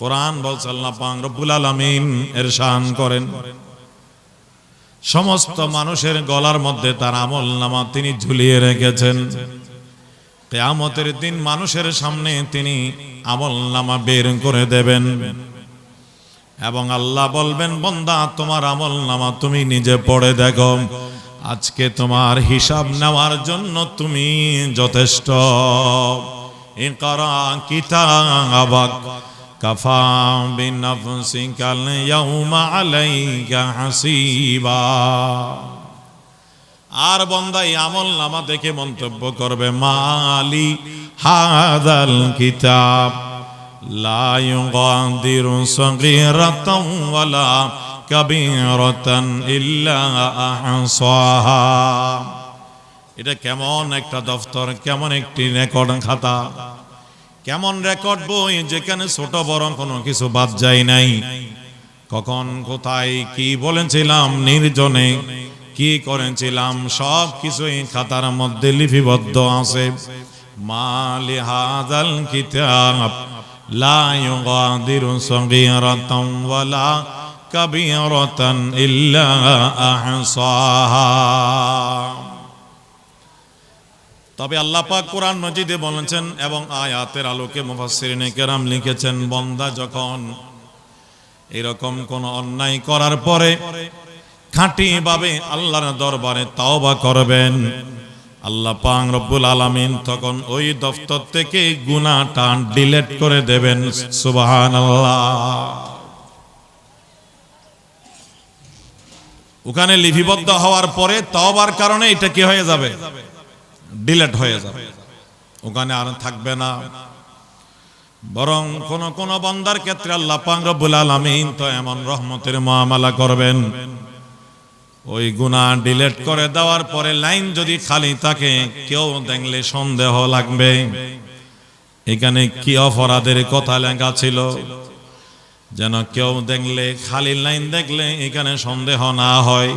কোরআন বলছে আল্লাহ পাক রব্বুল করেন। সমস্ত মানুষের গলার মধ্যে তার আমল নামা তিনি ঝুলিয়ে রেখেছেন। কেয়ামতের দিন মানুষের সামনে তিনি আমল নামা বের করে দেবেন। এবং আল্লাহ বলবেন, বন্দা, তোমার আমল নামা তুমি নিজে পড়ে দেখো। আজকে তোমার হিসাব নেওয়ার জন্য তুমি যথেষ্ট। ইকরা কিতাবাক কাফা বিনাফসিকাল ইয়াউমা আলাইকা হাসিবা আর বন্দাই আমল নামা দেখে মন্তব্য করবে, মালি হাদাল কিতাব, লা ইউগাদিরু সগীরাতাও ওয়ালা কাবীরাতান ইল্লা আহসাহা. এটা কেমন একটা দফতর, কেমন একটি রেকর্ড খাতা। কেমন রেকর্ড বই যেখানে ছোট বড় কোনো কিছু বাদ যায় নাই? কখন, কোথায়, কি বলেছিলাম নির্জনে? কি করেছিলাম? সব কিছুই খাতার মধ্যে লিপিবদ্ধ আছে। মালি হাদাল কিতাব তবে আল্লাহ পাক কোরআন মজিদে বলেছেন এবং আয়াতের আলোকে মুফাসসিরিনে কেরাম লিখেছেন, বন্দা যখন এরকম কোন অন্যায় করার পরে খাঁটি ভাবে আল্লাহর দরবারে তাওবা করবেন, আল্লাহ পাক রব্বুল আলামিন তখন ওই দফতর থেকে গুনাহটা ডিলিট করে দেবেন, সুবহানাল্লাহ। ওখানে লিপিবদ্ধ হওয়ার পরে তাওবার কারণে এটা কি হয়ে যাবে? ডিলেট হয়ে যাবে। ওখানে আর থাকবে না। বরং কোন কোন বন্দার ক্ষেত্রে আল্লাহ পাক আলামিন তো এমন রহমতের মুআমালা করবেন। ওই গুনাহ ডিলেট করে দেওয়ার পরে লাইন যদি খালি থাকে, কেউ দেখলে সন্দেহ লাগবে। এখানে কি অপরাধের কথা লেখা ছিল? যেন কেউ দেখলে, খালি লাইন দেখলে এখানে সন্দেহ না হয়।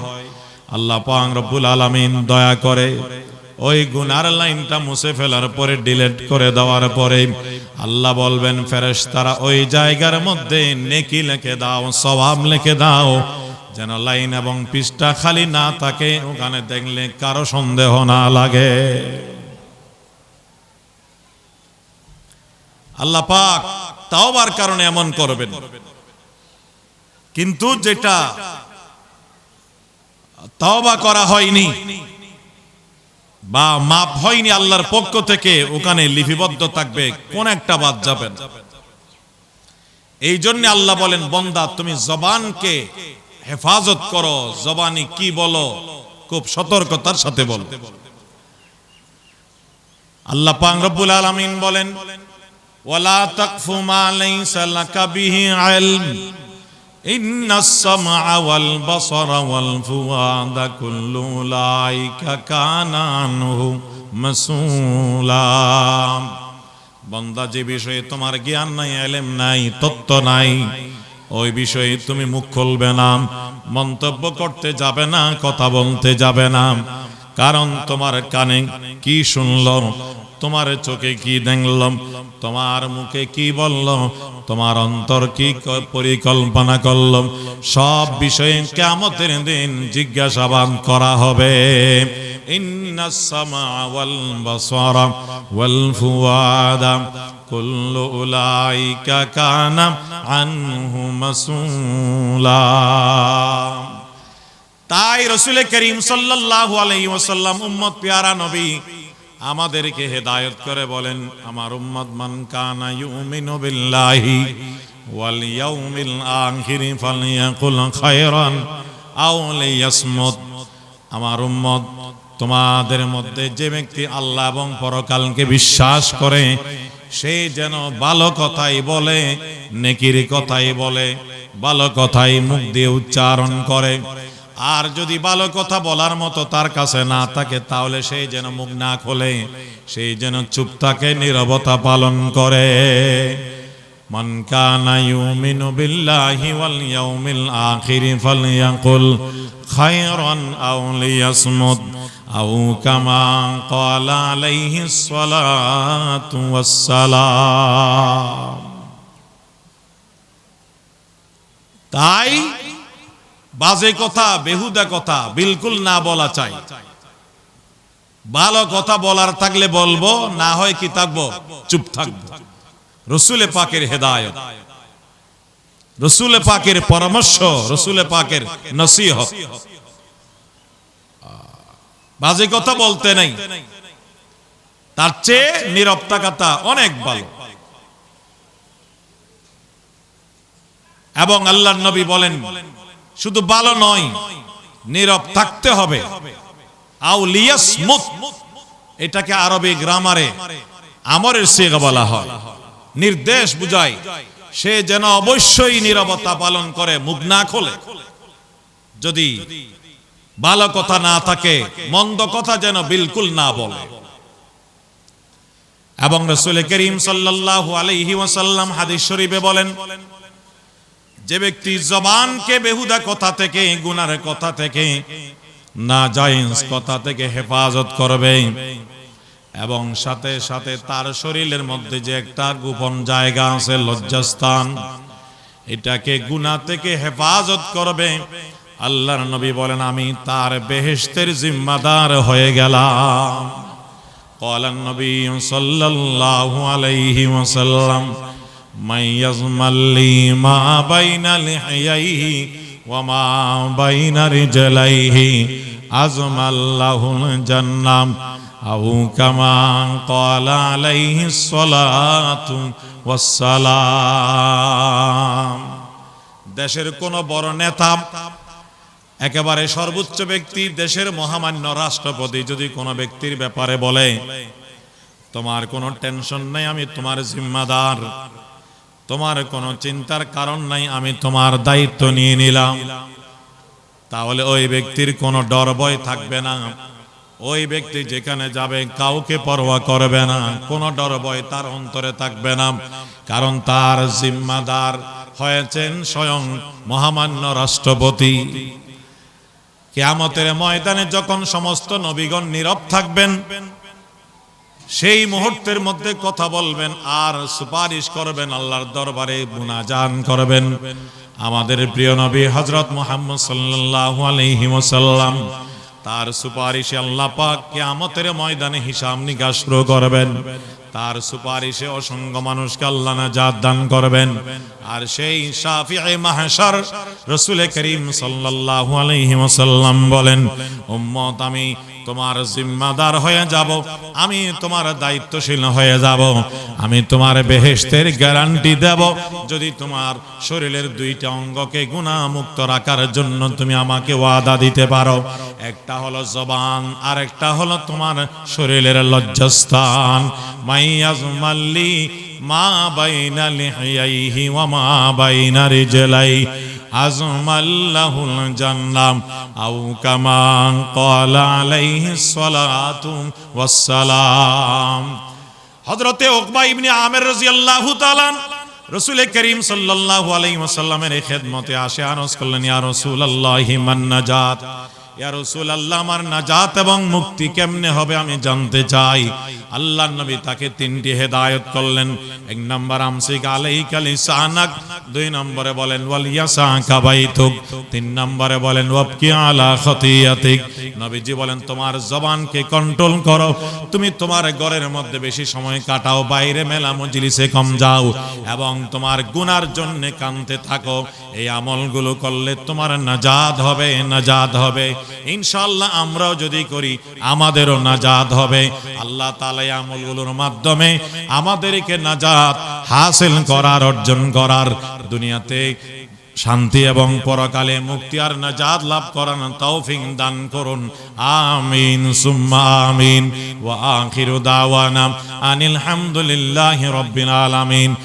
আল্লাহ পাক আলামিন দয়া করে ওই গুনার লাইনটা মুছে ফেলার পরে ডিলেট করে দেওয়ার পরে আল্লাহ বলবেন, ফেরেশতারা ওই জায়গার মধ্যে নেকি লেখে দাও, স্বভাব লিখে দাও, যেন লাইন এবং পৃষ্ঠা খালি না থাকে, ওখানে দেখলে কারও সন্দেহ না লাগে। আল্লাহ পাক তাওবার কারণে এমন করবেন। কিন্তু যেটা তাওবা করা হয়নি বা মাপ হয়নি আল্লাহর পক্ষ থেকে, ওখানে লিপিবদ্ধ থাকবে, কোন একটা বাদ যাবে না। এই জন্য আল্লাহ বলেন, বন্দা, তুমি জবানকে হেফাজত করো, জবানি কি বলো, খুব সতর্কতার সাথে বলো আল্লাহ পাক রব্বুল আলামিন বলেন, ওয়ালা তাকফু মা লাইসা লাকা বিহি ইলম إن السمع والبصر والفؤاد كل أولئك كان عنه مسؤولا বন্দা যে বিষয়ে তোমার জ্ঞান নাই এলেম নাই তত্ত্ব নাই ওই বিষয়ে তুমি মুখ খুলবে না মন্তব্য করতে যাবে না কথা বলতে যাবে না কারণ তোমার কানে কি শুনল তোমার চোখে কি দেখলাম? তোমার মুখে কি বললাম? তোমার অন্তর কি পরিকল্পনা করল সব বিষয়ে কেমতের দিন জিজ্ঞাসাবাদ করা হবে। তাই রসুল করিম সাল্লাল্লাহু আলাইহি ওয়াসাল্লাম, উম্মত, পেয়ারা নবী আমাদেরকে হেদায়ত করে বলেন, আমার উম্মদ মান কানা ইউমিনু বিল্লাহি ওয়াল ইয়াউমিল আখির ফালইয়াকুল খায়রান আও লিয়াসমুত আমার উম্মত, তোমাদের মধ্যে যে ব্যক্তি আল্লাহ এবং পরকালকে বিশ্বাস করে, সে যেন ভালো কথাই বলে, নেকির কথাই বলে, ভালো কথাই মুখ দিয়ে উচ্চারণ করে। আর যদি ভালো কথা বলার মতো তার কাছে না থাকে, তাহলে সেই যেন মুখ না খোলে, সেই যেন চুপ থাকে, নীরবতা পালন করে। তাই বাজে কথা, বেহুদা কথা, বিলকুল না বলা চাই। ভালো কথা বলার থাকলে বলব, না হয় কি থাকব, চুপ থাকব। রসুলে পাকের হেদায়ত। রসুলে পাকের পরামর্শ, রসুলে পাকের নসিহত। বাজে কথা বলতে নেই। তার চেয়ে নীরব থাকাটা অনেক ভালো। এবং আল্লাহ নবী বলেন শুধু ভালো নয়, নীরব থাকতে হবে। আউলিয়াস মুত, এটাকে আরবি গ্রামারে আমরের সেগা বলা হয়। নির্দেশ বুঝায়, সে যেন অবশ্যই নীরবতা পালন করে, মুখ না খোলে। যদি ভালো কথা না থাকে, মন্দ কথা যেন বিলকুল না বলে। এবং রসুল করিম সাল্লাল্লাহু আলাইহি ওয়াসাল্লাম হাদিস শরীফে বলেন যে ব্যক্তি জবানকে বেহুদা কথা থেকে, গুনার কথা থেকে না জাইন্স কথা থেকে হেফাজত করবে এবং সাথে সাথে তার শরীরের মধ্যে যে একটা গোপন জায়গা আছে, লজ্জাস্থান, এটাকে গুনা থেকে হেফাজত করবে। আল্লাহর নবী বলেন, আমি তার বেহেশতের জিম্মাদার হয়ে গেলাম। কলান নবী সাল্লাল্লাহু আলাইহি ওয়াসাল্লাম من يضمن لي ما بين لحييه وما بين رجليه আজমাল্লাহুল জান্নাম আও কামা كما قال সলাতু ওয়াস والسلام. দেশের কোন বড় নেতা একেবারে সর্বোচ্চ ব্যক্তি, দেশের মহামান্য রাষ্ট্রপতি যদি কোন ব্যক্তির ব্যাপারে বলে, তোমার কোনো টেনশন নাই, আমি তোমার জিম্মাদার। তোমার কোনো চিন্তার কারণ নাই, আমি তোমার দায়িত্ব নিয়ে নিলাম। তাহলে ওই ব্যক্তির কোনো ডর ভয় থাকবে না। ওই ব্যক্তি যেখানে যাবে, কাউকে পরোয়া করবে না। কোনো ডর ভয় তার অন্তরে থাকবে না। কারণ তার জিম্মাদার হয়েছেন স্বয়ং মহামান্য রাষ্ট্রপতি। কেয়ামতের ময়দানে যখন সমস্ত নবীগণ নীরব থাকবেন সেই মুহূর্তের মধ্যে কথা বলবেন, আর সুপারিশ করবেন, আল্লাহর দরবারে মুনাজান করবেন। আমাদের প্রিয় নবী হজরত মোহাম্মদ সাল্লাল্লাহু আলাইহি ওয়াসাল্লাম, তার সুপারিশে আল্লাহ পাক কিয়ামতের ময়দানে হিসাব নিকাশ শুরু করবেন। তার সুপারিশে অসংখ্য মানুষকে আল্লাহ নাজাত দান করবেন। আর সেই শাফিঈ মাহশার রাসূল করিম সাল্লাল্লাহু আলাইহি ওয়াসাল্লাম বলেন, উম্মত, আমি তোমার জিম্মাদার হয়ে যাব, আমি তোমার দায়িত্বশীল হয়ে যাব, আমি তোমার বেহেশতের গ্যারান্টি দেব। যদি তোমার শরীরের দুইটা অঙ্গকে গুণামুক্ত রাখার জন্য তুমি আমাকে ওয়াদা দিতে পারো, একটা হলো জবান আর একটা হলো তোমার শরীরের লজ্জাস্থান। মাইয়াজমাল্লি মা বাইনা লিহিয়াইহি ওয়া মা বাইনা রিজলাই আজমাল্লাহুল জান্নাম, আও কামা ক্বালা আলাইহিস সালাতু ওয়াস সালাম হযরতে উকবা ইবনে আমির রাদিয়াল্লাহু তাআলা রসুল করিম সাল্লাল্লাহু আলাইহি ওয়াসাল্লামের এই খেদমতে আসে, আনস করলেন, ইয়া রাসূলুল্লাহি মান নাজাত। ইয়া রাসূলুল্লাহ, আমার এবং মুক্তি কেমনে হবে আমি জানতে চাই। আল্লাহর নবী তাকে তিনটি হেদায়েত করলেন। এক নাম্বার, আমসিক দুই নম্বরে বলেন তিন নম্বরে বলেন আলা নবীজি বলেন, তোমার জবানকে কন্ট্রোল করো। তুমি তোমার ঘরের মধ্যে বেশি সময় কাটাও, বাইরে মেলা মজলিসে কম যাও এবং তোমার গুনার জন্য কানতে থাকো। এই আমলগুলো করলে তোমার নাজাদ হবে নাজাদ হবে। ইনশাআল্লাহ আমরাও যদি করি, আমাদেরও নাজাদ হবে। আল্লাহ তাআলা এই আমলগুলোর মাধ্যমে আমাদেরকে নাজাদ হাসিল করার, অর্জন করার, দুনিয়াতে শান্তি এবং পরকালে মুক্তি আর নাজাত লাভ করান তৌফিক দান করুন। আমিন, সুম্মা আমিন। ওয়া আখিরু দাওয়ানা আনিল হামদুলিল্লাহি রাব্বিল আলামিন।